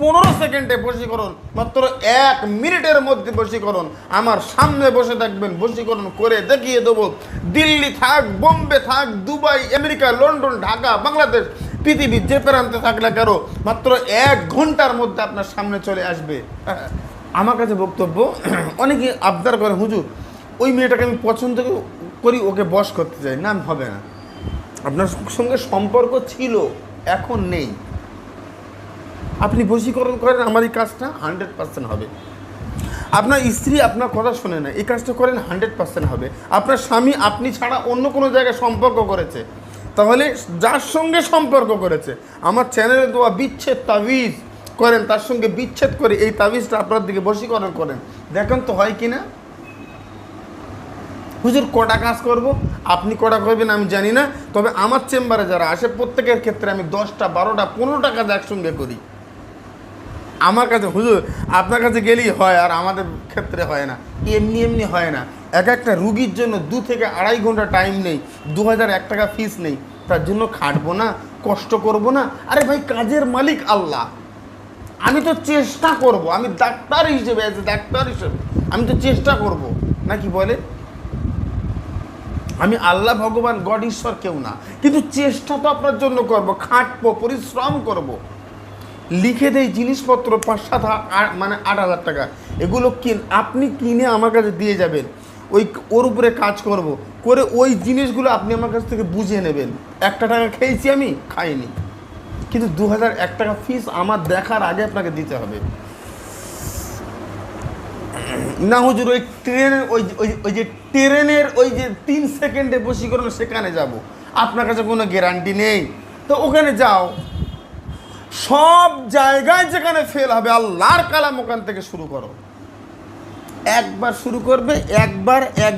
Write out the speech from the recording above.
পনেরো সেকেন্ডে বশীকরণ, মাত্র এক মিনিটের মধ্যে বশীকরণ। আমার সামনে বসে থাকবেন, বশীকরণ করে দেখিয়ে দেবো। দিল্লি থাক, বোম্বে থাক, Dubai, America, London, Dhaka, Bangladesh পৃথিবীর যে প্রান্তে থাকলে কেন, মাত্র এক ঘণ্টার মধ্যে আপনার সামনে চলে আসবে। আমার কাছে বক্তব্য, অনেকে আবদার করে, হুজুর, ওই মেয়েটাকে আমি পছন্দ করি, ওকে বশ করতে চাই। না, হবে না। আপনার সঙ্গে সম্পর্ক ছিল, এখন নেই। আপনি বশীকরণ করেন, আমার এই কাজটা হান্ড্রেড পার্সেন্ট হবে। আপনার স্ত্রী আপনার কথা শোনে না, এই কাজটা করেন হান্ড্রেড পার্সেন্ট হবে। আপনার স্বামী আপনি ছাড়া অন্য কোনো জায়গায় সম্পর্ক করেছে। তাহলে যার সঙ্গে সম্পর্ক করেছে, আমার চ্যানেলে দেওয়া বিচ্ছেদ তাবিজ করেন, তার সঙ্গে বিচ্ছেদ করে এই তাবিজটা আপনার দিকে বশীকরণ করেন। দেখেন তো হয় কি না হুজুর কটা কাজ করব? আপনি কটা করবেন আমি জানি না, তবে আমার চেম্বারে যারা আসে, প্রত্যেকের ক্ষেত্রে আমি দশটা, বারোটা, পনেরোটা কাজ একসঙ্গে করি। আমার কাছে, হুজুর, আপনার কাছে গেলেই হয়, আর আমাদের ক্ষেত্রে হয় না। এমনি এমনি হয় না। এক একটা রুগীর জন্য দু থেকে আড়াই ঘণ্টা টাইম নেই দু হাজার এক টাকা ফিস নেই। তার জন্য খাটবো না, কষ্ট করব না। আরে ভাই, কাজের মালিক আল্লাহ। আমি তো চেষ্টা করব, আমি ডাক্তার হিসেবে ডাক্তার হিসেবে, আমি তো চেষ্টা করব। নাকি বলে? আমি আল্লাহ, ভগবান, গড, ঈশ্বর কেউ না। কিন্তু চেষ্টা তো আপনার জন্য করব, খাটবো, পরিশ্রম করব। লিখে দেই জিনিসপত্র পাঁচ, সাত মানে আট হাজার টাকা। এগুলো কিন, আপনি কিনে আমার কাছে দিয়ে যাবেন। ওই ওর উপরে কাজ করব। করে ওই জিনিসগুলো আপনি আমার কাছ থেকে বুঝে নেবেন। একটা টাকা খেয়েছি আমি, খাইনি। কিন্তু দু হাজার এক টাকা ফিস আমার দেখার আগে আপনাকে দিতে হবে। না হুজুর, ওই ট্রেনের, ওই ওই যে ট্রেনের, ওই যে তিন সেকেন্ডে বসীকরণ সেখানে যাব। আপনার কাছে কোনো গ্যারান্টি নেই। তো ওখানে যাও। সব জায়গায় যেখানে ফেল হবে, আল্লাহর কালাম ওখান থেকে শুরু করো। একবার শুরু করবে, একবার, এক